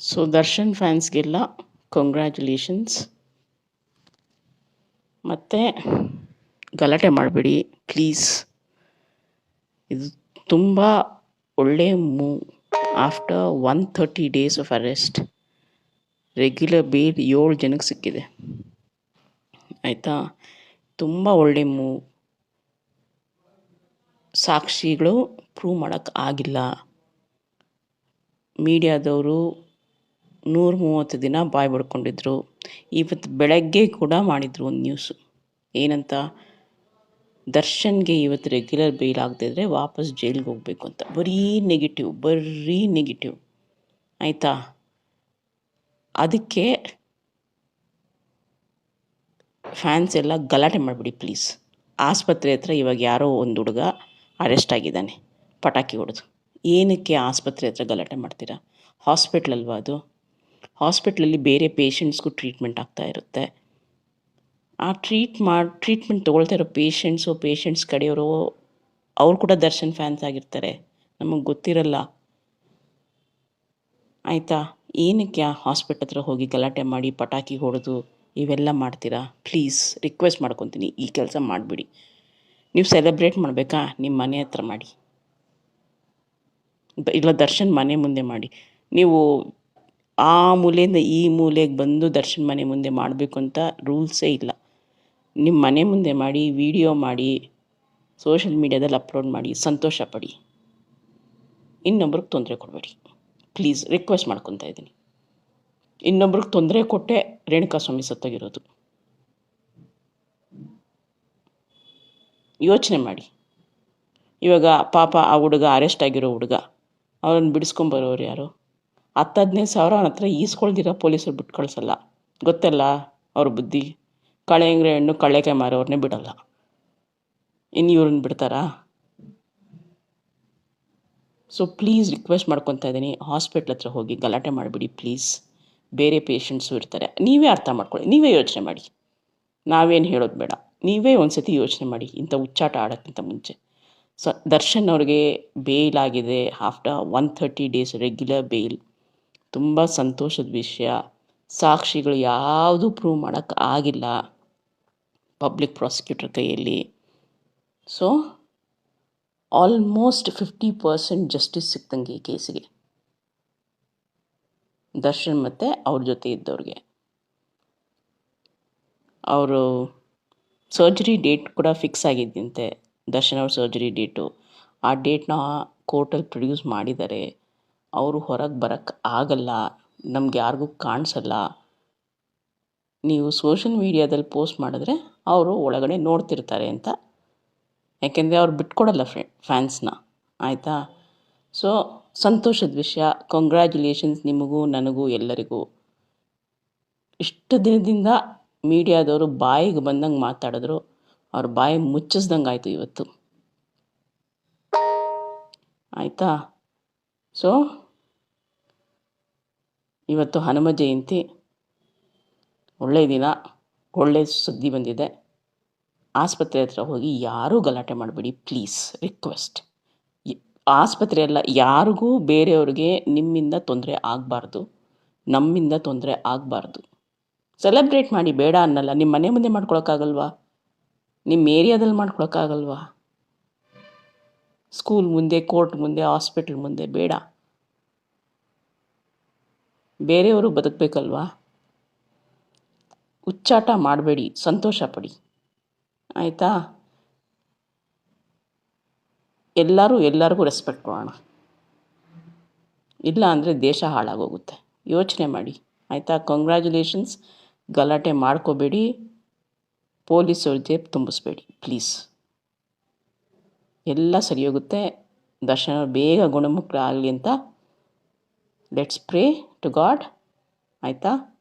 So Darshan ಫ್ಯಾನ್ಸ್ಗೆಲ್ಲ congratulations ಮತ್ತು ಗಲಾಟೆ ಮಾಡಬೇಡಿ ಪ್ಲೀಸ್ ಇದು ತುಂಬ ಒಳ್ಳೆಯ move after one thirty days of arrest regular bail ಏಳು ಜನಕ್ಕೆ ಸಿಕ್ಕಿದೆ. ಆಯಿತಾ? ತುಂಬ ಒಳ್ಳೆ ಮೂವ್ ಸಾಕ್ಷಿಗಳು ಪ್ರೂವ್ ಮಾಡೋಕ್ಕಾಗಿಲ್ಲ ಮೀಡಿಯಾದವರು ನೂರ ಮೂವತ್ತು ದಿನ ಬಾಯಿ ಬಡ್ಕೊಂಡಿದ್ರು. ಇವತ್ತು ಬೆಳಗ್ಗೆ ಕೂಡ ಮಾಡಿದರು ಒಂದು ನ್ಯೂಸು ಏನಂತ? ದರ್ಶನ್ಗೆ ಇವತ್ತು ರೆಗ್ಯುಲರ್ ಬೇಲ್ ಆಗದಿದ್ರೆ ವಾಪಸ್ ಜೈಲಿಗೆ ಹೋಗಬೇಕು ಅಂತ. ಬರೀ ನೆಗೆಟಿವ್ ಬರೀ ನೆಗೆಟಿವ್ ಆಯಿತಾ? ಅದಕ್ಕೆ ಫ್ಯಾನ್ಸ್ ಎಲ್ಲ ಗಲಾಟೆ ಮಾಡಿಬಿಡಿ ಪ್ಲೀಸ್ ಆಸ್ಪತ್ರೆ ಹತ್ರ ಇವಾಗ ಯಾರೋ ಒಂದು ಹುಡುಗ ಅರೆಸ್ಟ್ ಆಗಿದ್ದಾನೆ. ಪಟಾಕಿ ಹೊಡೆದು. ಏನಕ್ಕೆ ಆಸ್ಪತ್ರೆ ಹತ್ರ ಗಲಾಟೆ ಮಾಡ್ತೀರಾ? ಹಾಸ್ಪಿಟ್ಲಲ್ವಾ ಅದು? ಹಾಸ್ಪಿಟ್ಲಲ್ಲಿ ಬೇರೆ ಪೇಷಂಟ್ಸ್ಗೂ ಟ್ರೀಟ್ಮೆಂಟ್ ಆಗ್ತಾ ಇರುತ್ತೆ. ಆ ಟ್ರೀಟ್ ಮಾ ಟ್ರೀಟ್ಮೆಂಟ್ ತೊಗೊಳ್ತಾ ಇರೋ ಪೇಷಂಟ್ಸು ಪೇಷಂಟ್ಸ್ ಕಡೆಯವರು, ಅವ್ರು ಕೂಡ ದರ್ಶನ್ ಫ್ಯಾನ್ಸ್ ಆಗಿರ್ತಾರೆ. ನಮಗೆ ಗೊತ್ತಿರಲ್ಲ. ಆಯಿತಾ? ಏನಕ್ಕೆ ಆ ಹಾಸ್ಪಿಟ್ಲ್ ಹತ್ರ ಹೋಗಿ ಗಲಾಟೆ ಮಾಡಿ ಪಟಾಕಿ ಹೊಡೆದು ಇವೆಲ್ಲ ಮಾಡ್ತೀರಾ? ಪ್ಲೀಸ್ ರಿಕ್ವೆಸ್ಟ್ ಮಾಡ್ಕೊತೀನಿ. ಈ ಕೆಲಸ ಮಾಡಿಬಿಡಿ. ನೀವು ಸೆಲೆಬ್ರೇಟ್ ಮಾಡಬೇಕಾ? ನಿಮ್ಮ ಮನೆ ಹತ್ರ ಮಾಡಿ. ಇಲ್ಲ, ದರ್ಶನ್ ಮನೆ ಮುಂದೆ ಮಾಡಿ. ನೀವು ಆ ಮೂಲೆಯಿಂದ ಈ ಮೂಲೆಗೆ ಬಂದು ದರ್ಶನ್ ಮನೆ ಮುಂದೆ ಮಾಡಬೇಕು ಅಂತ ರೂಲ್ಸೇ ಇಲ್ಲ. ನಿಮ್ಮ ಮನೆ ಮುಂದೆ ಮಾಡಿ, ವಿಡಿಯೋ ಮಾಡಿ ಸೋಷಿಯಲ್ ಮೀಡ್ಯಾದಲ್ಲಿ ಅಪ್ಲೋಡ್ ಮಾಡಿ, ಸಂತೋಷ ಪಡಿ. ಇನ್ನೊಬ್ರಿಗೆ ತೊಂದರೆ ಕೊಡಬೇಡಿ. ಪ್ಲೀಸ್ ರಿಕ್ವೆಸ್ಟ್ ಮಾಡ್ಕೊತಾ ಇದ್ದೀನಿ. ಇನ್ನೊಬ್ರಿಗೆ ತೊಂದರೆ ಕೊಟ್ಟೆ ರೇಣುಕಾ ಸ್ವಾಮಿ ಸತ್ತಾಗಿರೋದು. ಯೋಚನೆ ಮಾಡಿ. ಇವಾಗ ಪಾಪ ಆ ಹುಡುಗ ಅರೆಸ್ಟ್ ಆಗಿರೋ ಹುಡುಗ. ಅವ್ರನ್ನ ಬಿಡಿಸ್ಕೊಂಬರೋರು ಯಾರು? ಹತ್ತು ಹದಿನೈದು ಸಾವಿರ ಅವನ ಹತ್ರ ಈಸ್ಕೊಳ್ದಿರ ಪೊಲೀಸರು ಬಿಟ್ಟು ಕಳಿಸಲ್ಲ. ಗೊತ್ತಲ್ಲ ಅವ್ರ ಬುದ್ಧಿ? ಕಳೆಂಗ್ರೆ ಹಣ್ಣು ಕಳ್ಳೆಕಾಯಿ ಮಾರೋರನ್ನೇ ಬಿಡಲ್ಲ. ಇನ್ನು ಇವ್ರನ್ನ ಬಿಡ್ತಾರಾ? ಸೊ ಪ್ಲೀಸ್ ರಿಕ್ವೆಸ್ಟ್ ಮಾಡ್ಕೊತಾ ಇದ್ದೀನಿ. ಹಾಸ್ಪಿಟ್ಲ್ ಹತ್ರ ಹೋಗಿ ಗಲಾಟೆ ಮಾಡಿಬಿಡಿ ಪ್ಲೀಸ್ ಬೇರೆ ಪೇಷಂಟ್ಸು ಇರ್ತಾರೆ. ನೀವೇ ಅರ್ಥ ಮಾಡ್ಕೊಳ್ಳಿ. ನೀವೇ ಯೋಚನೆ ಮಾಡಿ. ನಾವೇನು ಹೇಳೋದು ಬೇಡ. ನೀವೇ ಒಂದು ಸತಿ ಯೋಚನೆ ಮಾಡಿ. ಇಂಥ ಹುಚ್ಚಾಟ ಆಡೋಕ್ಕಿಂತ ಮುಂಚೆ. ಸೊ ದರ್ಶನ್ ಅವ್ರಿಗೆ ಬೇಲ್ ಆಗಿದೆ. After one thirty days regular bail ತುಂಬ ಸಂತೋಷದ ವಿಷಯ. ಸಾಕ್ಷಿಗಳು ಯಾವುದೂ ಪ್ರೂವ್ ಮಾಡೋಕ್ಕೆ ಆಗಿಲ್ಲ ಪಬ್ಲಿಕ್ ಪ್ರಾಸಿಕ್ಯೂಟರ್ ಕೈಯಲ್ಲಿ. So almost fifty percent justice ಸಿಕ್ತಂಗೆ ಈ ಕೇಸಿಗೆ. ದರ್ಶನ್ ಮತ್ತು ಅವ್ರ ಜೊತೆ ಇದ್ದವ್ರಿಗೆ. ಅವರು ಸರ್ಜರಿ ಡೇಟ್ ಕೂಡ ಫಿಕ್ಸ್ ಆಗಿದ್ದಂತೆ ದರ್ಶನ್ ಅವ್ರ ಸರ್ಜರಿ ಡೇಟು ಆ ಡೇಟ್ನ ಕೋರ್ಟಲ್ಲಿ ಪ್ರೊಡ್ಯೂಸ್ ಮಾಡಿದ್ದಾರೆ ಅವರು ಹೊರಗೆ ಬರೋಕ್ಕೆ ಆಗಲ್ಲ, ನಮ್ಗೆ ಯಾರಿಗೂ ಕಾಣಿಸಲ್ಲ. ನೀವು ಸೋಷಲ್ ಮೀಡಿಯಾದಲ್ಲಿ ಪೋಸ್ಟ್ ಮಾಡಿದ್ರೆ ಅವರು ಒಳಗಡೆ ನೋಡ್ತಿರ್ತಾರೆ ಅಂತ. ಯಾಕೆಂದರೆ ಅವ್ರು ಬಿಟ್ಕೊಡಲ್ಲ ಫ್ರೆ, ಫ್ಯಾನ್ಸ್ನ. ಆಯಿತಾ? ಸೊ, ಸಂತೋಷದ ವಿಷಯ. ಕಂಗ್ರ್ಯಾಚುಲೇಷನ್ಸ್ ನಿಮಗೂ, ನನಗೂ, ಎಲ್ಲರಿಗೂ. ಇಷ್ಟು ದಿನದಿಂದ ಮೀಡಿಯಾದವರು ಬಾಯಿಗೆ ಬಂದಂಗೆ ಮಾತಾಡಿದ್ರು, ಅವ್ರ ಬಾಯಿ ಮುಚ್ಚಿಸ್ದಂಗೆ ಆಯಿತು ಇವತ್ತು. ಆಯಿತಾ? ಸೊ, ಇವತ್ತು ಹನುಮ ಜಯಂತಿ. ಒಳ್ಳೆಯ ದಿನ ಒಳ್ಳೆಯ ಸುದ್ದಿ ಬಂದಿದೆ. ಆಸ್ಪತ್ರೆ ಹತ್ರ ಹೋಗಿ ಯಾರೂ ಗಲಾಟೆ ಮಾಡಬೇಡಿ, ಪ್ಲೀಸ್, ರಿಕ್ವೆಸ್ಟ್. ಆಸ್ಪತ್ರೆ ಅಲ್ಲ, ಯಾರಿಗೂ ಬೇರೆಯವ್ರಿಗೆ ನಿಮ್ಮಿಂದ ತೊಂದರೆ ಆಗಬಾರ್ದು, ನಮ್ಮಿಂದ ತೊಂದರೆ ಆಗಬಾರ್ದು. ಸೆಲೆಬ್ರೇಟ್ ಮಾಡಿ, ಬೇಡ ಅನ್ನಲ್ಲ ನಿಮ್ಮ ಮನೆ ಮುಂದೆ ಮಾಡ್ಕೊಳಕ್ಕಾಗಲ್ವಾ? ನಿಮ್ಮ ಏರಿಯಾದಲ್ಲಿ ಮಾಡ್ಕೊಳಕ್ಕಾಗಲ್ವಾ? ಸ್ಕೂಲ್ ಮುಂದೆ ಕೋರ್ಟ್ ಮುಂದೆ ಹಾಸ್ಪಿಟ್ಲ್ ಮುಂದೆ ಬೇಡ. ಬೇರೆಯವರು ಬದುಕಬೇಕಲ್ವಾ? ಉಚ್ಚಾಟ ಮಾಡಬೇಡಿ, ಸಂತೋಷ ಪಡಿ. ಆಯಿತಾ? ಎಲ್ಲರೂ ಎಲ್ಲರಿಗೂ ರೆಸ್ಪೆಕ್ಟ್ ಕೊಡೋಣ ಇಲ್ಲ ಅಂದರೆ ದೇಶ ಹಾಳಾಗೋಗುತ್ತೆ. ಯೋಚನೆ ಮಾಡಿ. ಆಯಿತಾ? ಕಂಗ್ರ್ಯಾಚುಲೇಷನ್ಸ್ ಗಲಾಟೆ ಮಾಡ್ಕೋಬೇಡಿ. ಪೊಲೀಸವ್ರ ಜೇಬ್ ತುಂಬಿಸ್ಬೇಡಿ. ಪ್ಲೀಸ್ ಎಲ್ಲ ಸರಿ ಹೋಗುತ್ತೆ. ದರ್ಶನ ಬೇಗ ಗುಣಮುಖರಾಗಲಿ ಅಂತ. ಲೆಟ್ಸ್ ಪ್ರೇ ಟು ಗಾಡ್ ಆಯಿತಾ?